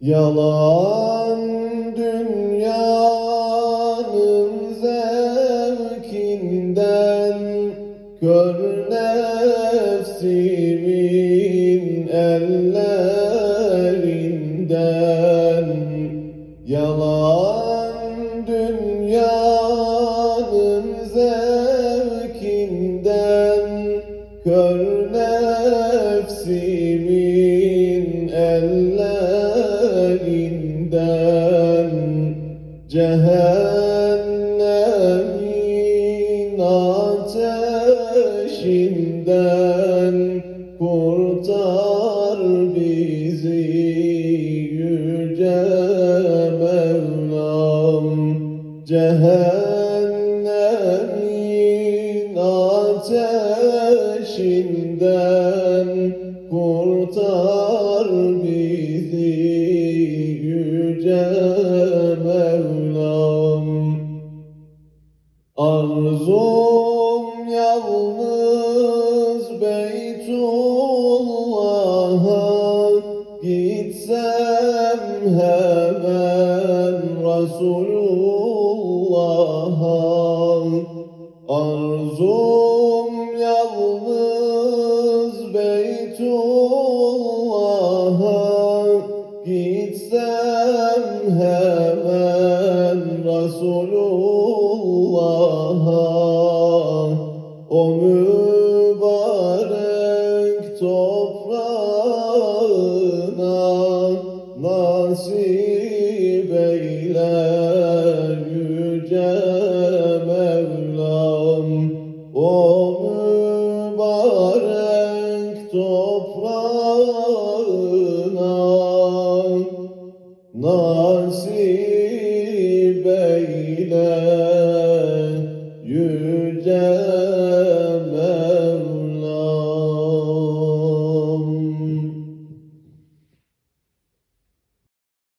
Yalan dünyanın zevkinden Kör nefsimin ellerinden. Yalan dünyanın zevkinden Kör nefsimin Cehennemin ateşinden Kurtar bizi yüce Mevlam. Cehennemin ateşinden Arzum yalnız Beytullah'a Gitsem hemen Resulullah'a. Arzum yalnız Beytullah'a Gitsem hemen Resulullah'a O mübarek toprağına nasip eyle yüce Mevlam. O mübarek toprağına nasip إلى